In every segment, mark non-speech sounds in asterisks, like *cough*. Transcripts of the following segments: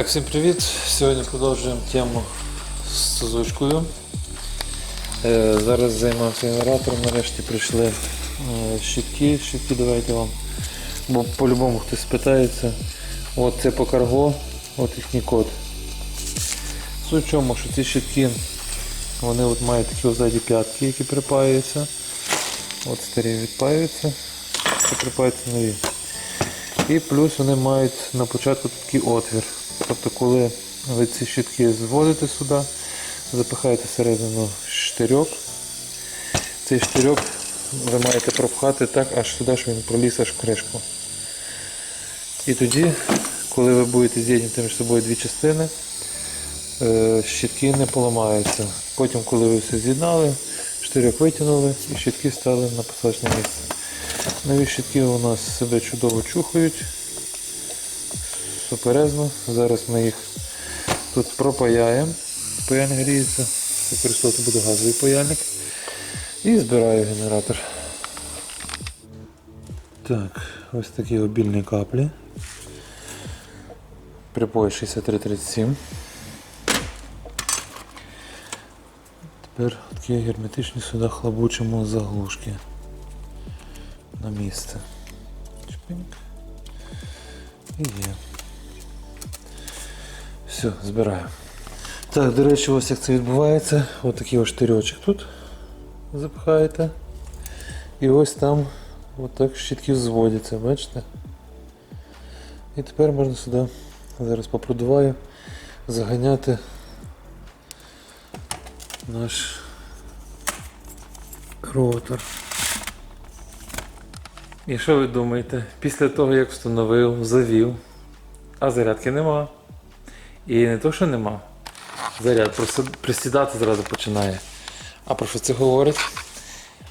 Так, всім привіт! Сьогодні продовжуємо тему з озвучкою. Е, зараз займався генератором, нарешті прийшли е, щитки. Щитки давайте вам. Бо по-любому хтось питається. От це по карго, от їхній код. Суть в чому, що ці щитки вони от мають такі ззаді п'ятки, які припаюються. От старі відпаюються, і припаюються нові. І плюс вони мають на початку такий отвір. Тобто, коли ви ці щітки зводите сюди, запихаєте всередину штирьок, цей штирьок ви маєте пропхати так, аж сюди, що він проліз аж в кришку. І тоді, коли ви будете з'єднати між собою дві частини, е, щітки не поламаються. Потім, коли ви все з'єднали, штирьок витягнули і щітки стали на посадочне місце. Нові щитки у нас себе чудово чухають. Суперезно. Зараз ми їх тут пропаяємо. Паяльник гріється. Використовувати буде газовий паяльник. І збираю генератор. Так, ось такі обільні каплі. Припой 6337. Тепер такі герметичні сюди хлобучимо заглушки на місце. Чпиньк. І є. Все, збираю. Так, до речі, ось як це відбувається. Ось такий ось штирьочок тут запихаєте. І ось там отак щитки зводяться, бачите? І тепер можна сюди, зараз попродуваю, заганяти наш ротор. І що ви думаєте? Після того, як встановив, завів, а зарядки нема. І не то, що нема. Заряд просто присідати зразу починає. А про що це говорить?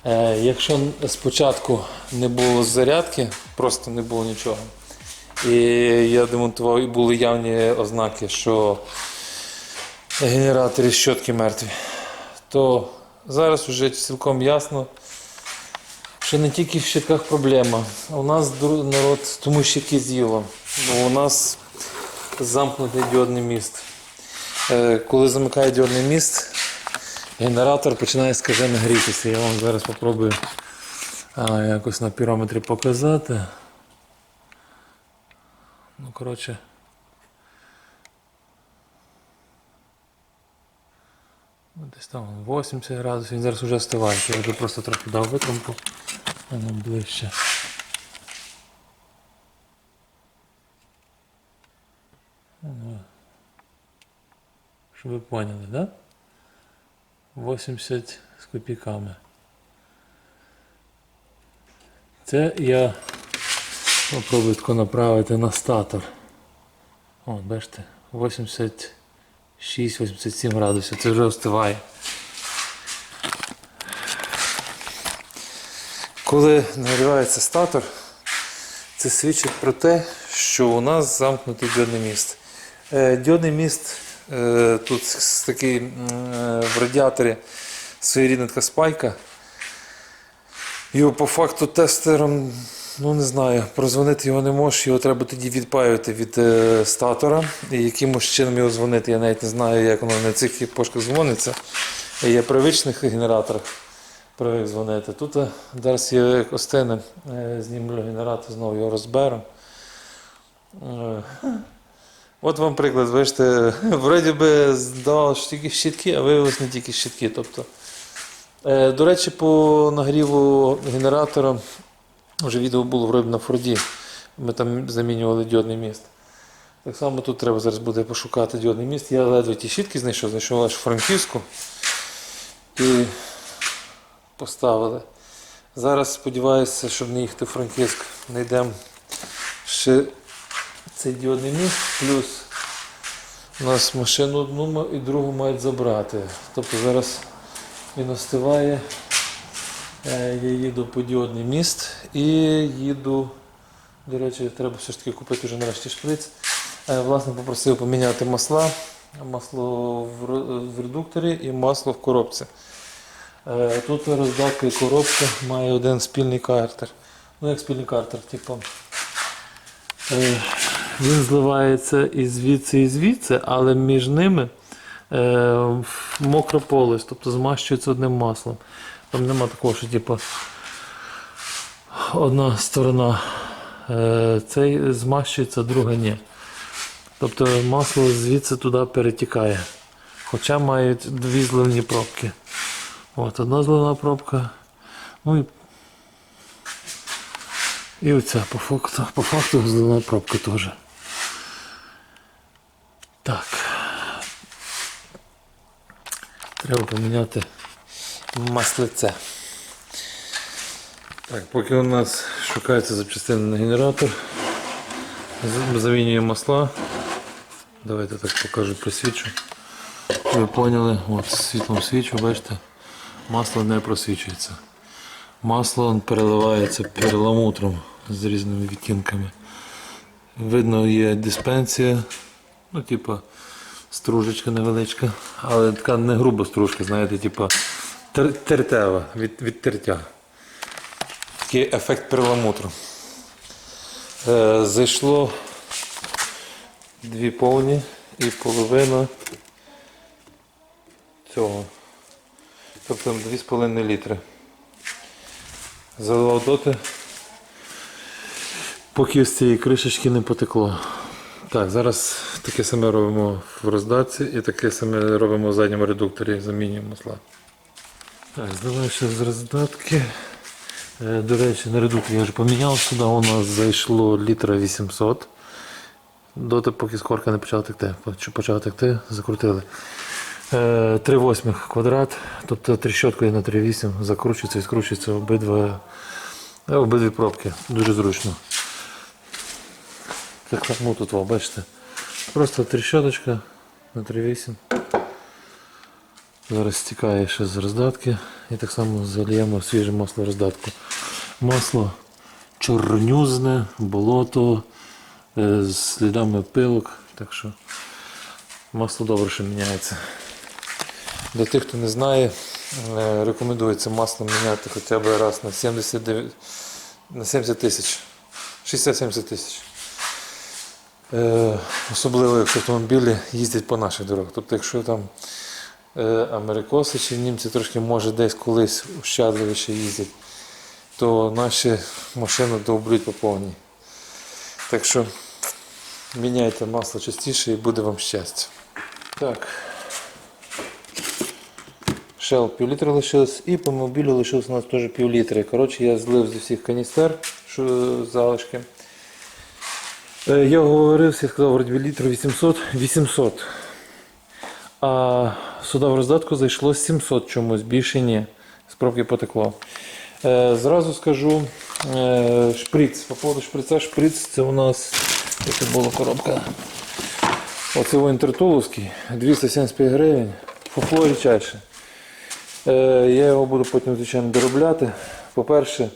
Е, якщо спочатку не було зарядки, просто не було нічого. І я демонтував, і були явні ознаки, що генератори щотки мертві, то зараз вже цілком ясно, що не тільки в щитках проблема. У нас народ тому щитки з'їло. У нас замкнутий діодний міст. Е, Коли замикає діодний міст, генератор починає скажено грітися. Я вам зараз спробую якось на пірометрі показати. Ну, коротше. Ну, Десь там 80 градусів, він зараз вже остиває. Я вже просто трохи дав витримку. Воно ближче. Щоб ви поняли, да? 80 з копійками. Це я попробую тако направити на статор. О, бачите, 86-87 градусів. Це вже остиває. Коли нагрівається статор, це свідчить про те, що у нас замкнутий діодний міст. Е, Діодний міст тут такий е, в радіаторі своєрідна така спайка. Його по факту тестером, ну не знаю, прозвонити його не можеш, його треба тоді відпаювати від е, статора. І якимось чином його дзвонити, я навіть не знаю, як воно на цих пошках дзвониться. Я при звичних генераторах привик дзвонити. Тут е, зараз є костини, е, знімлю генератор, знову його розберу. От вам приклад, бачите, *laughs* вроді би здавалося, що тільки щитки, а виявилось не тільки щитки. Тобто, е, до речі, по нагріву генератора вже відео було вроді на Форді. Ми там замінювали діодний міст. Так само тут треба зараз буде пошукати діодний міст. Я ледве ті щітки знайшов, знайшов аж франківську і поставили. Зараз сподіваюся, щоб не їхати в Франківськ, знайдемо ще цей діодний міст, плюс у нас машину одну і другу мають забрати. Тобто зараз він остиває. Е, Я їду по діодний міст і їду. До речі, треба все ж таки купити вже нарешті шприц. Е, Власне, попросив поміняти масла. Масло в редукторі і масло в коробці. Е, Тут роздатка і коробка має один спільний картер. Ну, як спільний картер, типу. Він зливається і звідси, і звідси, але між ними е, мокра полость, тобто змащується одним маслом. Там нема такого, що типу, одна сторона е, цей змащується, друга ні. Тобто масло звідси туди перетікає. Хоча мають дві зливні пробки. От одна зливна пробка. Ну і, і оця по факту, по факту зливна пробка теж. Так. Треба поміняти маслице. Так, поки у нас шукається запчастина на генератор, з- замінюємо масла. Давайте так покажу, просвічу. Ви поняли, от світлом свічу, бачите, масло не просвічується. Масло переливається перламутром з різними відтінками. Видно, є диспенсія, ну, типа стружечка невеличка, але така не груба стружка, знаєте, типа тер- тертева від, від тертя. Такий ефект перламутру. Е, зайшло дві повні і половина цього. Тобто 2,5 літри. Заливав доти, поки з цієї кришечки не потекло. Так, зараз таке саме робимо в роздатці і таке саме робимо в задньому редукторі, замінюємо масла. Так, ще з роздатки. Е, До речі, на редукторі я вже поміняв сюди, у нас зайшло літра 800. Доти, поки скорка не почала текти. Чи почала текти, закрутили. Е, 3 восьмих квадрат, тобто тріщоткою на 3,8 закручується і скручується обидва, е, обидві пробки. Дуже зручно. Так само тут, о, бачите. Просто тріщоточка на 3,8. Зараз стікає ще з роздатки і так само зальємо свіже масло в роздатку. Масло чорнюзне, болото з слідами пилок. Так що масло добре, що міняється. Для тих, хто не знає, е, рекомендується масло міняти хоча б раз на 79, на 70 тисяч. 60-70 тисяч. Е, Особливо, якщо автомобілі їздять по наших дорогах. Тобто, якщо там е, америкоси чи німці трошки може десь колись ощадливіше їздять, то наші машини довблють по повній. Так що міняйте масло частіше і буде вам щастя. Так. Shell пів літра лишилось і по мобілю лишилось у нас теж пів літра. Коротше, я злив з усіх каністер що залишки. Е, Я говорив, я сказав, вроді літру 800, 800. А сюди в роздатку зайшло 700 чомусь, більше ні. З пробки потекло. Е, зразу скажу е, шприц. По поводу шприца, шприц це у нас це була коробка. Оце інтертуловський, 275 гривень. Фуфло річайше. Я його буду потім, звичайно, доробляти. По-перше,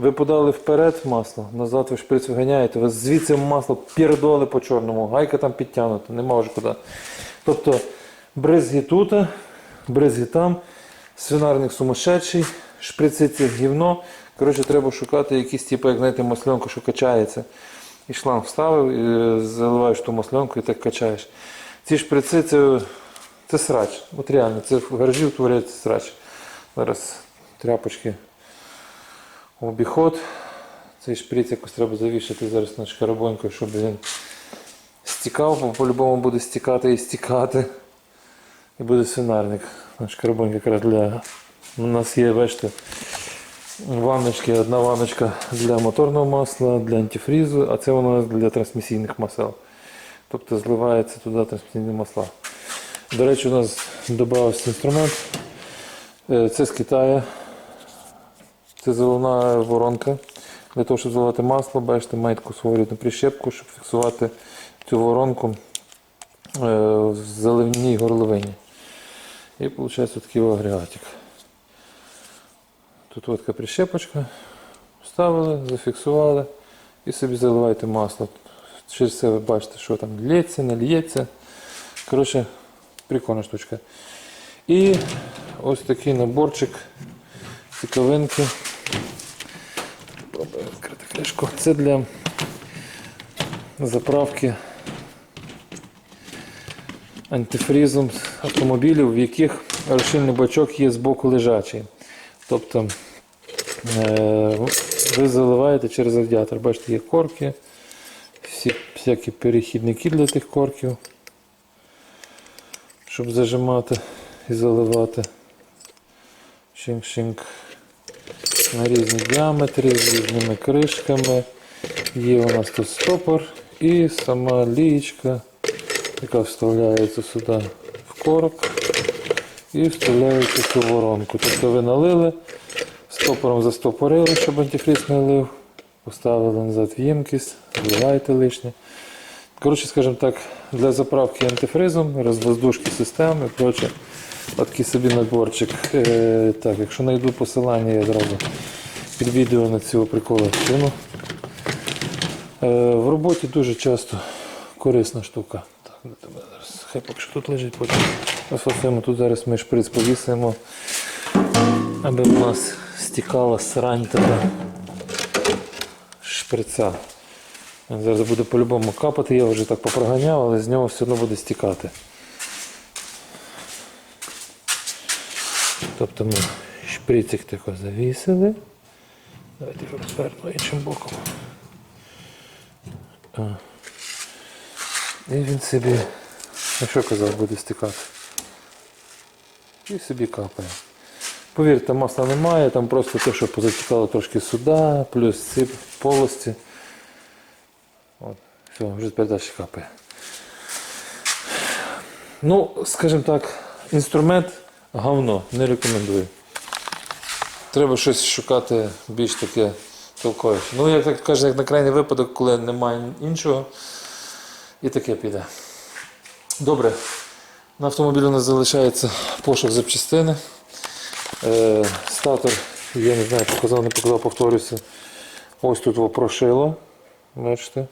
ви подали вперед масло, назад ви шприц виганяєте, ви звідси масло передоли по чорному, гайка там підтягнута, нема вже куди. Тобто бризги тут, бризги там, свинарник сумасшедший, шприци це гівно. Коротше, треба шукати якісь, типу, як знаєте, масленку, що качається. І шланг вставив, і е, заливаєш ту масленку і так качаєш. Ці шприци це, це срач. От реально, це в гаражі утворюється срач. Зараз тряпочки обіход. Цей шприц якось треба завішати зараз на шкарабоньку, щоб він стікав, бо по-любому буде стікати і стікати. І буде свинарник. На шкарабонька якраз для. У нас є, бачите, ванночки, одна ванночка для моторного масла, для антифрізу, а це нас для трансмісійних масел. Тобто зливається туди трансмісійні масла. До речі, у нас додався інструмент. Е, Це з Китаю. Це заливна воронка. Для того, щоб заливати масло, бачите, має таку свою прищепку, щоб фіксувати цю воронку е, в заливній горловині. І виходить такий агрегатик. Тут така прищепочка. Вставили, зафіксували і собі заливаєте масло. Через це ви бачите, що там лється, не лється. Коротше, прикольна штучка. І ось такий наборчик цікавинки. Кришку. Це для заправки антифрізом автомобілів, в яких розшильний бачок є збоку лежачий. Тобто е, ви заливаєте через радіатор. Бачите, є корки, всі, всякі перехідники для тих корків, щоб зажимати і заливати. Шинк-шинк на різні діаметри, з різними кришками. Є у нас тут стопор і сама лієчка, яка вставляється сюди в корок і вставляється в цю воронку. Тобто ви налили, стопором застопорили, щоб антифриз не лив, поставили назад в ємкість, вливаєте лишнє. Коротше, скажімо так, для заправки антифризом, розвоздушки системи і проче. Такий собі наборчик. Е, так, якщо знайду посилання, я зразу під відео на цього прикола кину. Е, в роботі дуже часто корисна штука. Так, де тебе зараз? Хай поки що тут лежить, потім розфасуємо. Тут зараз ми шприц повісимо, аби в нас стікала срань така шприця. Він зараз буде по-любому капати, я вже так попроганяв, але з нього все одно буде стікати. Тобто ми шприцик тако завісили. Давайте його розверну іншим боком. А. І він собі, ну що казав, буде стікати. І собі капає. Повірте, масла немає, там просто те, що позатікало трошки сюди, плюс ці полості. От, все, вже тепер далі капає. Ну, скажімо так, інструмент говно, не рекомендую. Треба щось шукати більш таке толкове. Ну, як так кажуть, як на крайній випадок, коли немає іншого, і таке піде. Добре. На автомобілі у нас залишається пошук запчастини. Е, статор, я не знаю, показав, не показав, повторюся. Ось тут його прошило. Бачите?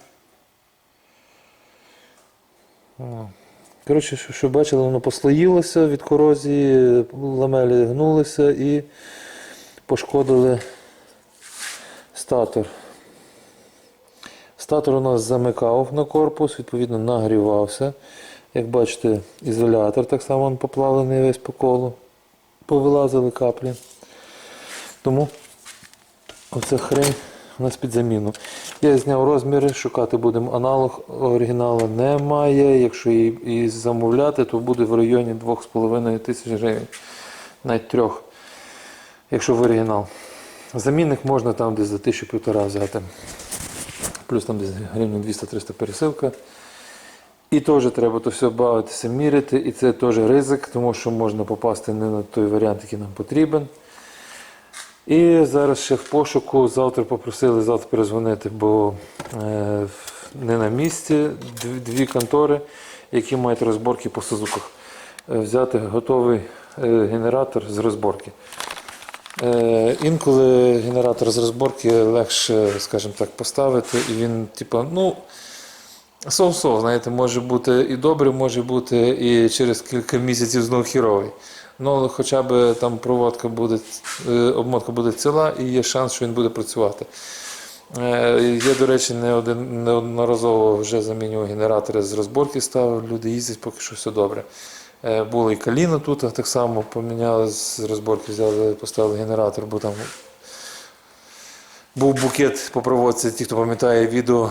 Коротше, що, що бачили, воно послоїлося від корозії, ламелі гнулися і пошкодили статор. Статор у нас замикав на корпус, відповідно нагрівався. Як бачите, ізолятор так само він поплавлений весь по колу. Повилазили каплі. Тому оця хрень у нас під заміну. Я зняв розміри, шукати будемо аналог. Оригіналу немає. Якщо і, і замовляти, то буде в районі 2,5 тисяч гривень. Навіть трьох, якщо в оригінал. Замінник можна там десь за тисячу півтора взяти. Плюс там десь гривень 200-300 пересилка. І теж треба то все бавитися, міряти, і це теж ризик, тому що можна попасти не на той варіант, який нам потрібен. І зараз ще в пошуку завтра попросили завтра перезвонити, бо е, не на місці дві, дві контори, які мають розборки по Сузуках. Е, взяти готовий е, генератор з розборки. Е, інколи генератор з розборки легше, скажімо так, поставити, і він, типу, ну. Сов-сов, знаєте, може бути і добре, може бути і через кілька місяців знову хіровий. Ну, хоча б там проводка буде, е, обмотка буде ціла і є шанс, що він буде працювати. Е, Я, до речі, не один, неодноразово вже замінював генератори з розборки ставив, люди їздять, поки що все добре. Е, Було і каліна тут, так само поміняли з розборки, взяли, поставили генератор, бо там був букет по проводці, ті, хто пам'ятає відео.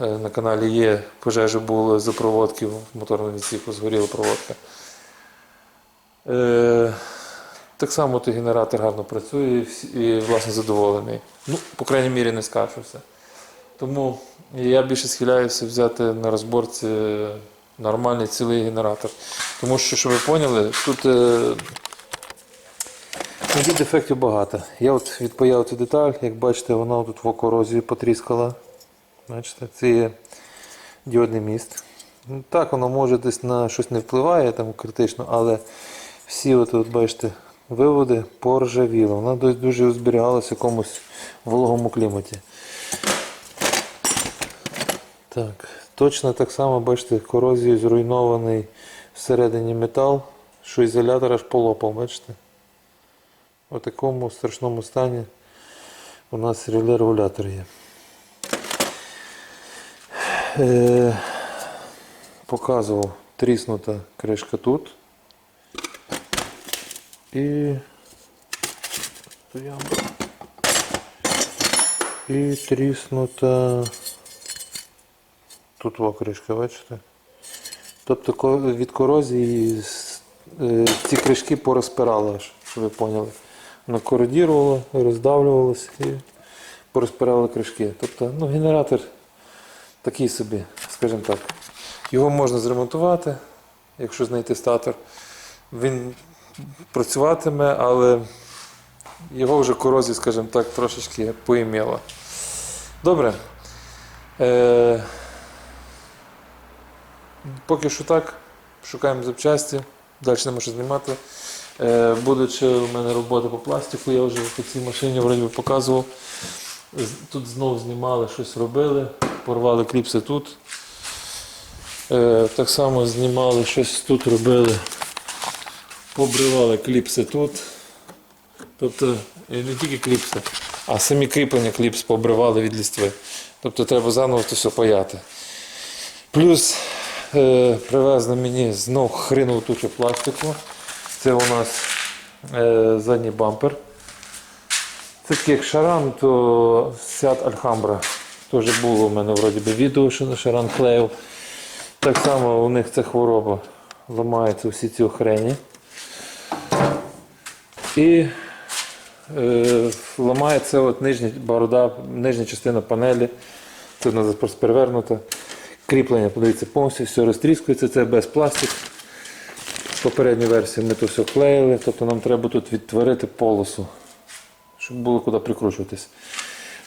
Е, На каналі є пожежа була за проводки в моторному відсіку, згоріла проводка. Е, так само той генератор гарно працює і власне задоволений. Ну, по крайній мірі не скаржився. Тому я більше схиляюся взяти на розборці нормальний цілий генератор. Тому що, щоб ви поняли, тут е, ну, дефектів багато. Я от відпаяв цю деталь, як бачите, вона тут в корозії потріскала. Бачите, це є діодний міст. Ну, Так, воно може десь на щось не впливає там критично, але всі от, от бачите, виводи поржавіли. Вона дуже зберігалася в якомусь вологому кліматі. Так, точно так само, бачите, корозією зруйнований всередині метал, що ізолятор аж полопав, бачите? У такому страшному стані у нас реле регулятор є. Е, показував тріснута кришка тут. І. І тріснута. Тут кришка, бачите? Тобто від корозії е, ці кришки порозпирали аж, щоб ви поняли. Воно кородірувало, роздавлювалося і порозпирали кришки. Тобто ну, генератор такий собі, скажімо так. Його можна зремонтувати, якщо знайти статор. Він працюватиме, але його вже корозія, скажімо так, трошечки поімела. Добре. Е, поки що так. Шукаємо запчасті, далі нема що знімати. Е, буде ще у мене робота по пластику, я вже по цій машині вроді би показував. Тут знову знімали, щось робили, порвали кліпси тут. Е, так само знімали, щось тут робили. Побривали кліпси тут. Тобто не тільки кліпси, а самі кріплення кліпс побривали від лістви. Тобто треба заново це все паяти. Плюс е, привезли мені знов хренову тучу пластику. Це у нас е, задній бампер. Це як шаран, то Seat Alhambra. Теж було в мене вроді би відео, що на шаран клеїв. Так само у них ця хвороба. Ламаються всі ці охрені. І е, ламається от нижня борода, нижня частина панелі. Це нас просто перевернута. Кріплення, подивіться, повністю все розтріскується, це без пластик. В попередній версії ми то все клеїли, тобто нам треба тут відтворити полосу, щоб було куди прикручуватись.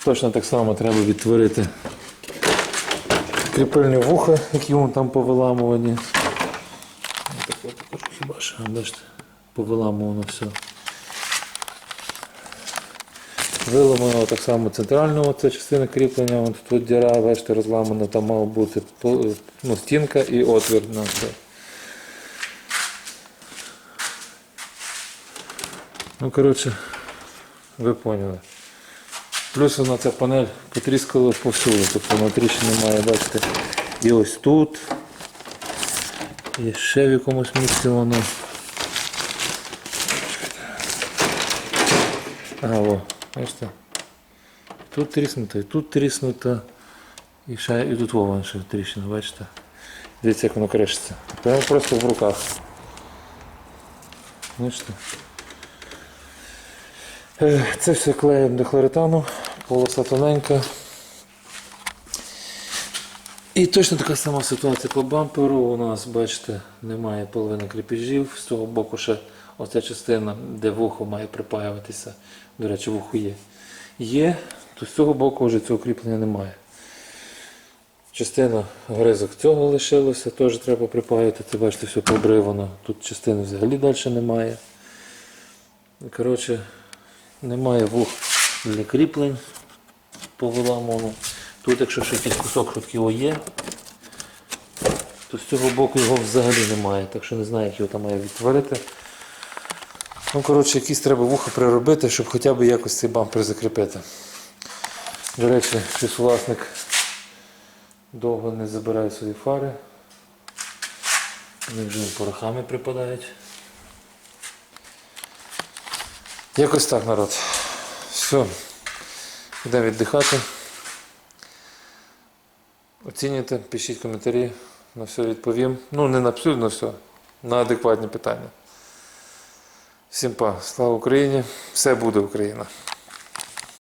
Точно так само треба відтворити кріпильні вуха, які вон там повиламувані. Так також хіба що, бачите, повиламувано все. Виламано так само центрального, це частина кріплення, вон тут діра, бачите, розламана, там мав бути ну, стінка і отвір на це. Ну, коротше, ви поняли. Плюс вона ця панель потріскала повсюди, тобто вона тріщин немає, бачите. І ось тут. І ще в якомусь місці воно. Ага, о, бачите. Тут тріснуто, і тут тріснуто. І ще і тут вон ще тріщина, бачите. Дивіться, як воно кришиться. Прямо просто в руках. Бачите? Це все клеїмо до хлоритану, полоса тоненька. І точно така сама ситуація по бамперу. У нас, бачите, немає половини кріпежів. З цього боку ще оця частина, де вухо має припаюватися. До речі, вухо є. Є, то з цього боку вже цього кріплення немає. Частина гризок цього лишилося, теж треба припаювати. Це бачите, все побривано. Тут частини взагалі далі немає. Коротше, немає вух для кріплень по виламану. Тут, якщо ще якийсь кусок його є, то з цього боку його взагалі немає, так що не знаю, як його там має відтворити. Ну, коротше, якісь треба вуха приробити, щоб хоча б якось цей бампер закріпити. До речі, щось власник довго не забирає свої фари. Вони вже порохами припадають. Якось так, народ. Все. Йдемо віддихати. Оцінюйте, пишіть коментарі, на все відповім. Ну, не на абсолютно все, на адекватні питання. Всім па, слава Україні! Все буде Україна!